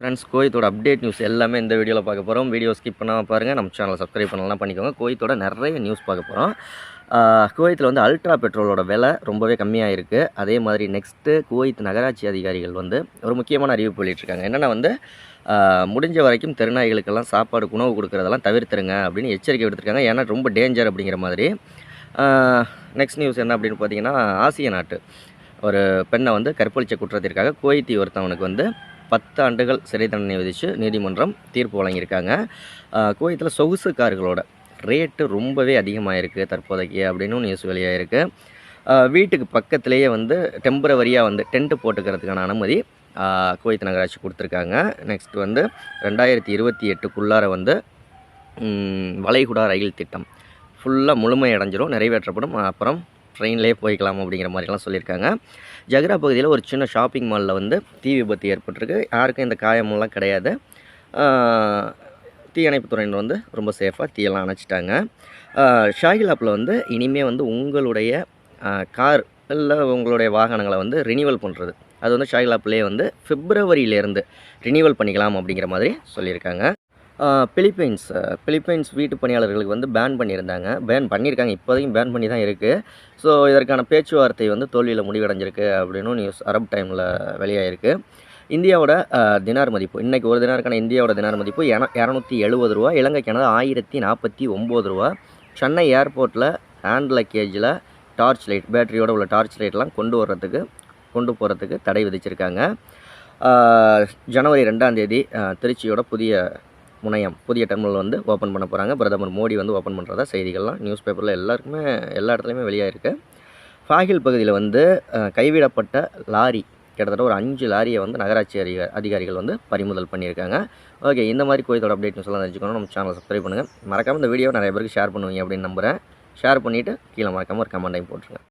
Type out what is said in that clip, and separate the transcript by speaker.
Speaker 1: Friends கோயத்தோட update news எல்லாமே இந்த வீடியோவில் பார்க்க போகிறோம் வீடியோ ஸ்கிப் பண்ணாமல் பாருங்கள் நம்ம சேனலை சப்ஸ்கிரைப் பண்ணலாம் பண்ணிக்கோங்க. கோயத்தோட நிறைய நியூஸ் பார்க்க போகிறோம் குவைத்தில் வந்து அல்ட்ரா பெட்ரோலோட விலை ரொம்பவே கம்மியாக இருக்குது அதே மாதிரி நெக்ஸ்ட்டு குவைத் நகராட்சி அதிகாரிகள் வந்து ஒரு முக்கியமான அறிவிப்பு வெளியிட்டிருக்காங்க. என்னென்னா வந்து முடிஞ்ச வரைக்கும் தெருநாய்களுக்கெல்லாம் சாப்பாடு உணவு கொடுக்குறதெல்லாம் தவிர்த்துருங்க அப்படின்னு எச்சரிக்கை விடுத்திருக்காங்க. ஏன்னா ரொம்ப டேஞ்சர் அப்படிங்கிற மாதிரி. நெக்ஸ்ட் நியூஸ் என்ன அப்படின்னு பார்த்தீங்கன்னா ஆசிய நாட்டு ஒரு பெண்ணை வந்து கற்பழிச்ச குற்றத்திற்காக கோயத்தி ஒருத்தவனுக்கு வந்து பத்து ஆண்டுகள் சிறை தண்டனை விதித்து நீதிமன்றம் தீர்ப்பு வழங்கியிருக்காங்க. குவைத்தில் சொகுசு கார்களோட ரேட்டு ரொம்பவே அதிகமாக இருக்குது தற்போதைக்கு அப்படின்னு நியூஸ் வெளியாகிருக்கு வீட்டுக்கு பக்கத்துலேயே வந்து டெம்பரவரியாக வந்து டென்ட்டு போட்டுக்கிறதுக்கான அனுமதி குவைத் நகராட்சி கொடுத்துருக்காங்க. நெக்ஸ்ட் வந்து ரெண்டாயிரத்தி இருபத்தி எட்டுக்குள்ளார வந்து வளைகுடா ரயில் திட்டம். ஃபுல்லாக முழுமை அடைஞ்சிரும் நிறைவேற்றப்படும். அப்புறம் ட்ரெயின்லேயே போய்க்கலாம் அப்படிங்கிற மாதிரிலாம் சொல்லியிருக்காங்க. ஜக்ரா பகுதியில் ஒரு சின்ன ஷாப்பிங் மாலில் வந்து தீ விபத்து ஏற்பட்டிருக்கு. யாருக்கும் இந்த காயமெல்லாம் கிடையாது. தீயணைப்புத்துறையினர் துறையினர் வந்து ரொம்ப சேஃபாக தீயெல்லாம் அணைச்சிட்டாங்க. ஷாகிலாப்பில் வந்து இனிமேல் வந்து உங்களுடைய கார் இல்லை உங்களுடைய வாகனங்களை வந்து ரினிவல் பண்ணுறது அது வந்து ஷாகிலாப்லேயே வந்து பிப்ரவரியிலேருந்து ரினிவல் பண்ணிக்கலாம் அப்படிங்கிற மாதிரி சொல்லியிருக்காங்க. பிலிப்பைன்ஸ் பிலிப்பைன்ஸ் வீட்டு பணியாளர்களுக்கு வந்து பேன் பண்ணியிருந்தாங்க. பேன் பண்ணியிருக்காங்க. இப்போதைக்கும் பேன் பண்ணி தான் இருக்குது ஸோ இதற்கான பேச்சுவார்த்தை வந்து தோல்வியில் முடிவடைஞ்சிருக்கு அப்படின்னு நியூஸ் அரப் டைமில் வெளியாகிருக்கு இந்தியாவோட தினார் மதிப்பு. இன்றைக்கி ஒரு தினாருக்கான இந்தியாவோட தினார் மதிப்பு என இரநூத்தி எழுபது ரூபா இலங்கைக்கானது ஆயிரத்தி நாற்பத்தி ஒம்பது ரூபா. சென்னை ஏர்போர்ட்டில் ஹேண்ட் லக்கேஜில் டார்ச் லைட் பேட்டரியோட உள்ள டார்ச் லைட்லாம் கொண்டு வர்றதுக்கு கொண்டு போகிறதுக்கு தடை விதிச்சிருக்காங்க. ஜனவரி ரெண்டாம் தேதி திருச்சியோட புதிய முனையம் புதிய டெர்மினல் வந்து ஓப்பன் பண்ண போகிறாங்க பிரதமர் மோடி வந்து ஓப்பன் பண்ணுறதா செய்திகள்லாம் நியூஸ் பேப்பரில் எல்லாருக்குமே எல்லா இடத்துலையுமே வெளியாகிருக்கு ஃபாகில் பகுதியில் வந்து கைவிடப்பட்ட லாரி கிட்டத்தட்ட ஒரு அஞ்சு லாரியை வந்து நகராட்சி அதிக அதிகாரிகள் வந்து பறிமுதல் பண்ணியிருக்காங்க. ஓகே இந்த மாதிரி கோயத்தோட அப்டேட் நியூஸ் தெரிஞ்சுக்கணும் நம்ம சேனலை சப்ஸ்கிரைப் பண்ணுங்கள் மறக்காமல் இந்த வீடியோ நிறைய பேருக்கு ஷேர் பண்ணுவீங்க அப்படின்னு நம்புகிறேன் ஷேர் பண்ணிவிட்டு கீழே மறக்காமல் ஒரு கமெண்டையும் போட்டுருங்க.